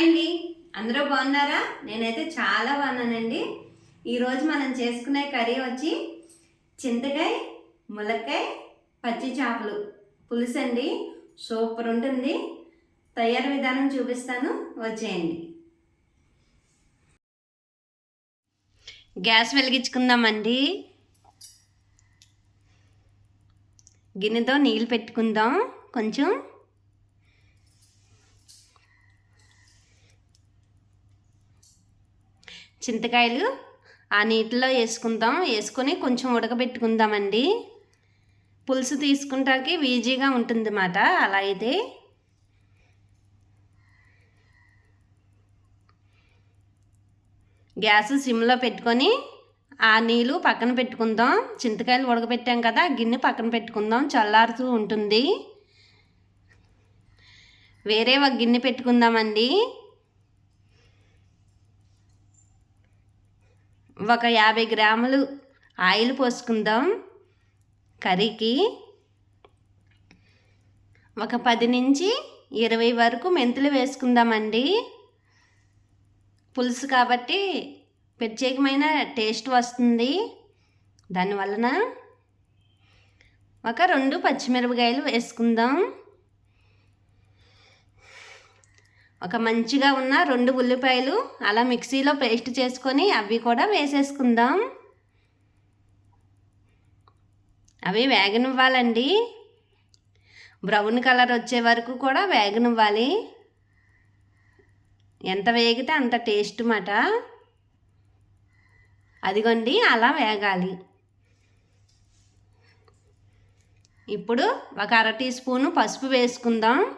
అండి అందరూ బాగున్నారా? నేనైతే చాలా బాగున్నానండి. ఈరోజు మనం చేసుకునే కర్రీ వచ్చి చింతకాయ ములక్కాయ పచ్చి చేపలు. పులుసు అండి సూపర్ ఉంటుంది. తయారు విధానం చూపిస్తాను. వచ్చేయండి. గ్యాస్ వెలిగించుకుందామండి. గిన్నెతో నీళ్ళు పెట్టుకుందాం. కొంచెం చింతకాయలు ఆ నీటిలో వేసుకుందాం. వేసుకొని కొంచెం ఉడకబెట్టుకుందామండి. పులుసు తీసుకుంటాకి ఈజీగా ఉంటుంది అన్నమాట అలా అయితే గ్యాస్ సిమ్లో పెట్టుకొని ఆ నీళ్ళు పక్కన పెట్టుకుందాం. చింతకాయలు ఉడకబెట్టాం కదా గిన్నె పక్కన పెట్టుకుందాం. చల్లారుతూ ఉంటుంది. వేరే ఒక గిన్నె పెట్టుకుందామండి. ఒక యాభై గ్రాములు ఆయిల్ పోసుకుందాం కర్రీకి. ఒక పది నుంచి ఇరవై వరకు మెంతులు వేసుకుందామండి. పులుసు కాబట్టి ప్రత్యేకమైన టేస్ట్ వస్తుంది. దానివలన ఒక రెండు పచ్చిమిరపకాయలు వేసుకుందాం. ఒక మంచిగా ఉన్న రెండు ఉల్లిపాయలు అలా మిక్సీలో పేస్ట్ చేసుకొని అవి కూడా వేసేసుకుందాం. అవి వేగనివ్వాలండి. బ్రౌన్ కలర్ వచ్చే వరకు కూడా వేగనివ్వాలి. ఎంత వేగితే అంత టేస్ట్ మాట. అదిగోండి అలా వేగాలి. ఇప్పుడు ఒక అర టీ స్పూను పసుపు వేసుకుందాం.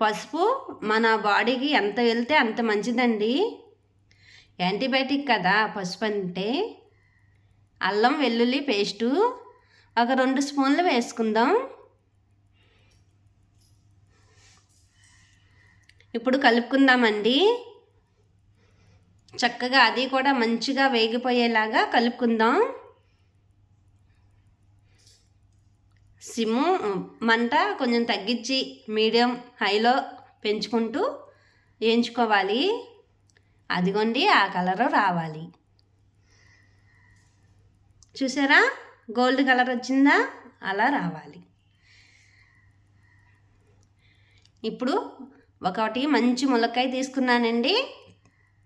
పసుపు మన బాడీకి ఎంత వెళ్తే అంత మంచిదండి. యాంటీబయాటిక్ కదా పసుపు అంటే అల్లం వెల్లుల్లి పేస్టు ఒక రెండు స్పూన్లు వేసుకుందాం. ఇప్పుడు కలుపుకుందామండి. చక్కగా అది కూడా మంచిగా వేగిపోయేలాగా కలుపుకుందాం. సిమ్ము మంట కొంచెం తగ్గించి మీడియం హైలో పెంచుకుంటూ వేయించుకోవాలి. అదిగోండి ఆ కలర్ రావాలి. చూసారా? గోల్డ్ కలర్ వచ్చిందా? అలా రావాలి. ఇప్పుడు ఒకటి మంచి ములక్కాయ తీసుకున్నానండి.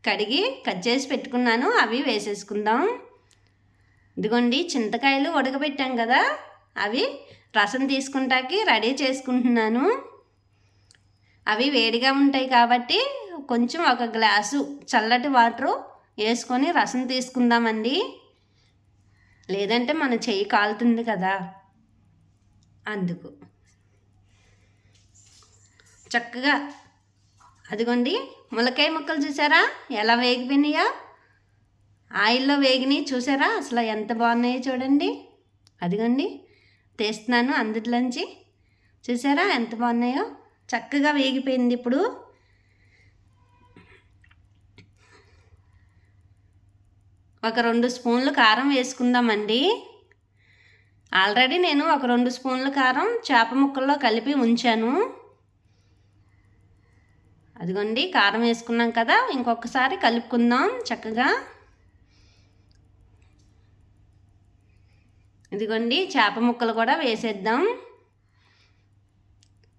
కడిగి కట్ చేసి పెట్టుకున్నాను. అవి వేసేసుకుందాం. ఇదిగోండి చింతకాయలు ఉడకబెట్టాం కదా? అవి రసం తీసుకుంటాకి రెడీ చేసుకుంటున్నాను. అవి వేడిగా ఉంటాయి కాబట్టి కొంచెం ఒక గ్లాసు చల్లటి వాటరు వేసుకొని రసం తీసుకుందామండి. లేదంటే మన చెయ్యి కాలుతుంది కదా. అందుకు. చక్కగా అదిగోండి ములకాయ ముక్కలు చూసారా? ఎలా వేగిపోయినాయో? ఆయిల్లో వేగినాయి చూసారా? అసలు ఎంత బాగున్నాయో చూడండి. అదిగోండి తీస్తున్నాను అందులోంచి. చూసారా ఎంత బాగున్నాయో? చక్కగా వేగిపోయింది ఇప్పుడు. ఒక రెండు స్పూన్లు కారం వేసుకుందామండి. ఆల్రెడీ నేను ఒక రెండు స్పూన్ల కారం చేప ముక్కల్లో కలిపి ఉంచాను. అదిగోండి కారం వేసుకున్నాం కదా ఇంకొకసారి కలుపుకుందాం చక్కగా. ఇదిగోండి చేప ముక్కలు కూడా వేసేద్దాం.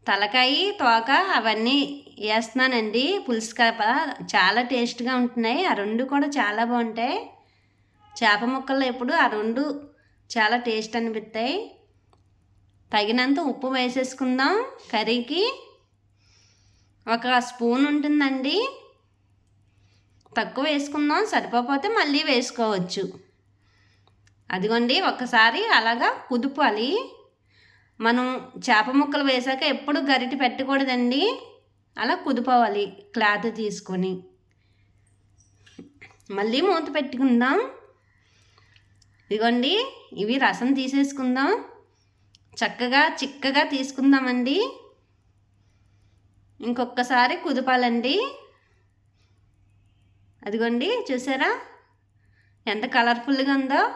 తలకాయ తోక అవన్నీ వేస్తున్నానండి. పులుసు కలప చాలా టేస్ట్గా ఉంటున్నాయి. ఆ రెండు కూడా చాలా బాగుంటాయి. చేప ముక్కలు ఎప్పుడు ఆ రెండు చాలా టేస్ట్ అనిపిస్తాయి. తగినంత ఉప్పు వేసేసుకుందాం కర్రీకి. ఒక స్పూన్ ఉంటుందండి. తక్కువ వేసుకుందాం. సరిపోతే మళ్ళీ వేసుకోవచ్చు. అదిగోండి ఒక్కసారి అలాగా కుదుపాలి మనం చేప ముక్కలు వేసాక ఎప్పుడు గరిటి పెట్టకూడదండి. అలా కుదుపవాలి క్లాత్ తీసుకొని. మళ్ళీ మూత పెట్టుకుందాం. ఇదిగోండి ఇవి రసం తీసేసుకుందాం. చక్కగా చిక్కగా తీసుకుందామండి. ఇంకొకసారి కుదపాలండి. అదిగోండి చూసారా? ఎంత కలర్ఫుల్గా ఉందో.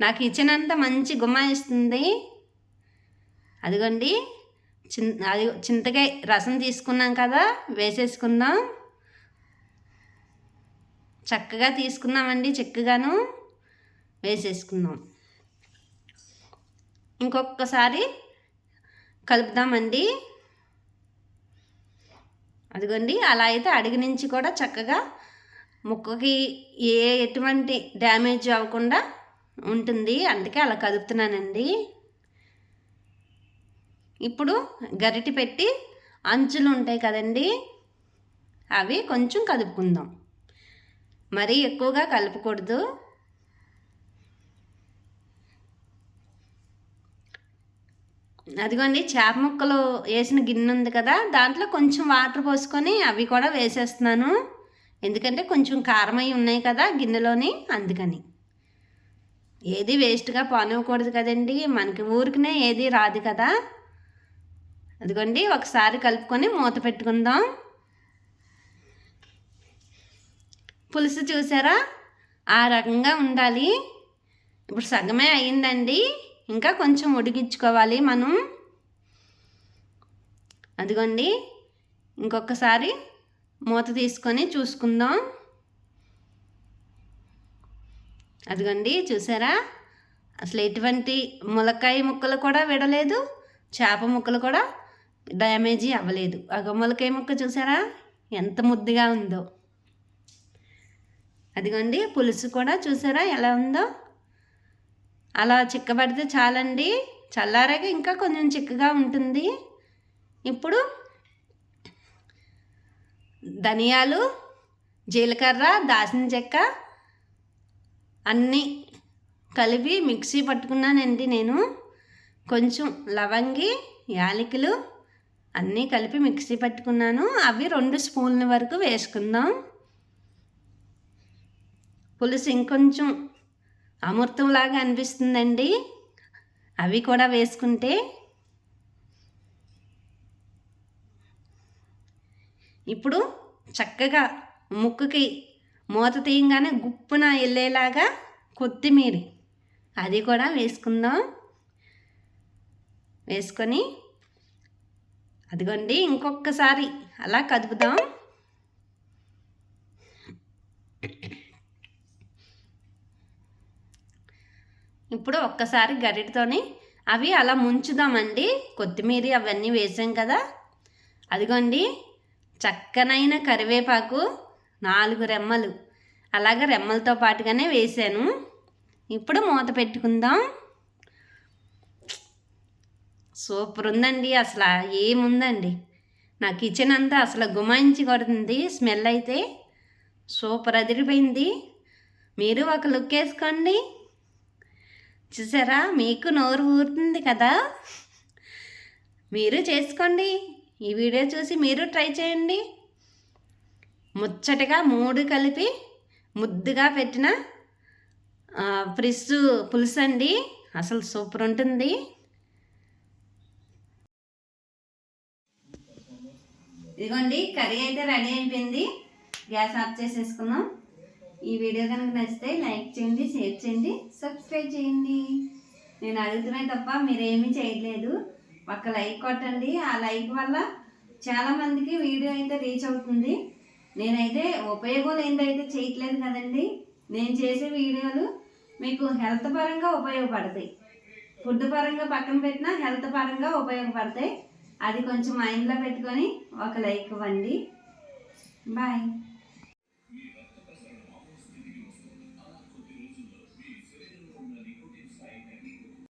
నా కిచెన్ అంతా మంచి గుమ్మాయిస్తుంది అదిగోండి. చిన్ అది చింతకాయ రసం తీసుకున్నాం కదా వేసేసుకుందాం. చక్కగా తీసుకున్నామండి చిక్కగాను. వేసేసుకుందాం. ఇంకొకసారి కలుపుదామండి. అదిగోండి అలా అయితే అడిగి నుంచి కూడా చక్కగా ముక్కకి ఏ ఎటువంటి డ్యామేజ్ అవ్వకుండా ఉంటుంది. అందుకే అలా కదుపుతున్నానండి. ఇప్పుడు గరిటి పెట్టి అంచులు ఉంటాయి కదండి. అవి కొంచెం కదుపుకుందాం. మరీ ఎక్కువగా కలపకూడదు. అదిగోండి చేప ముక్కలు వేసిన గిన్నె ఉంది కదా దాంట్లో కొంచెం వాటర్ పోసుకొని అవి కూడా వేసేస్తున్నాను. ఎందుకంటే కొంచెం కారమై ఉన్నాయి కదా గిన్నెలోని అందుకని. ఏది వేస్ట్గా పానివ్వకూడదు కదండి. మనకి ఊరికనే ఏది రాదు కదా. అదిగోండి ఒకసారి కలుపుకొని మూత పెట్టుకుందాం. పులుసు చూసారా? ఆ రకంగా ఉండాలి. ఇప్పుడు సగమే అయిందండి ఇంకా కొంచెం ఉడికించుకోవాలి మనం. అదిగోండి ఇంకొకసారి మూత తీసుకొని చూసుకుందాం. అదిగోండి చూసారా? అసలు ఎటువంటి ములక్కాయ ముక్కలు కూడా విడలేదు చేప ముక్కలు కూడా డ్యామేజీ అవ్వలేదు. అగ ములకాయ ముక్క చూసారా? ఎంత ముద్దుగా ఉందో. అదిగోండి పులుసు కూడా చూసారా ఎలా ఉందో? అలా చిక్కబడితే చాలండి. చల్లారాక ఇంకా కొంచెం చిక్కగా ఉంటుంది. ఇప్పుడు ధనియాలు జీలకర్ర దాసిన చెక్క అన్నీ కలిపి మిక్సీ పట్టుకున్నానండి నేను. కొంచెం లవంగి యాలకులు అన్నీ కలిపి మిక్సీ పట్టుకున్నాను. అవి రెండు స్పూన్ల వరకు వేసుకుందాం. పులుసు ఇంకొంచెం అమృతంలాగా అనిపిస్తుందండి. అవి కూడా వేసుకుంటే ఇప్పుడు చక్కగా ముక్కుకి మూత తీయంగానే గుప్పున వెళ్ళేలాగా కొత్తిమీర. అది కూడా వేసుకుందాం. వేసుకొని అదిగోండి ఇంకొకసారి అలా కదుపుదాం. ఇప్పుడు ఒక్కసారి గరిటతోని అవి అలా ముంచుదామండి. కొత్తిమీర అవన్నీ వేసాం కదా. అదిగోండి చక్కనైన కరివేపాకు నాలుగు రెమ్మలు. అలాగ రెమ్మలతో పాటుగానే వేసాను ఇప్పుడు మూత పెట్టుకుందాం. సూపర్ ఉందండి అసలు ఏముందండి? నా కిచెన్ అంతా అసలు గుమాయించి కొడుతుంది స్మెల్ అయితే సూపర్ అదిరిపోయింది. మీరు ఒక లుక్ వేసుకోండి. చూసారా మీకు నోరు ఊరుతుంది కదా? మీరు చేసుకోండి. ఈ వీడియో చూసి మీరు ట్రై చేయండి. ముచ్చటగా మూడు కలిపి ముద్దుగా పెట్టిన ఫ్రిజ్ పులుసు అండి అసలు సూపర్ ఉంటుంది. ఇదిగోండి కర్రీ అయితే రెడీ అయిపోయింది. గ్యాస్ ఆఫ్ చేసేసుకున్నాం ఈ వీడియో కనుక నచ్చితే లైక్ చేయండి షేర్ చేయండి సబ్స్క్రైబ్ చేయండి. నేను అడుగుతున్నా తప్ప మీరేమీ చేయట్లేదు. ఒక లైక్ కొట్టండి. ఆ లైక్ వల్ల చాలామందికి వీడియో అయితే రీచ్ అవుతుంది. నేనైతే ఉపయోగం ఏంటైతే చేయట్లేదు కదండి నేను చేసే వీడియోలు మీకు హెల్త్ పరంగా ఉపయోగపడతాయి. ఫుడ్ పరంగా పక్కన పెట్టినా హెల్త్ పరంగా ఉపయోగపడతాయి. అది కొంచెం మైండ్లో పెట్టుకొని ఒక లైక్ ఇవ్వండి. బాయ్.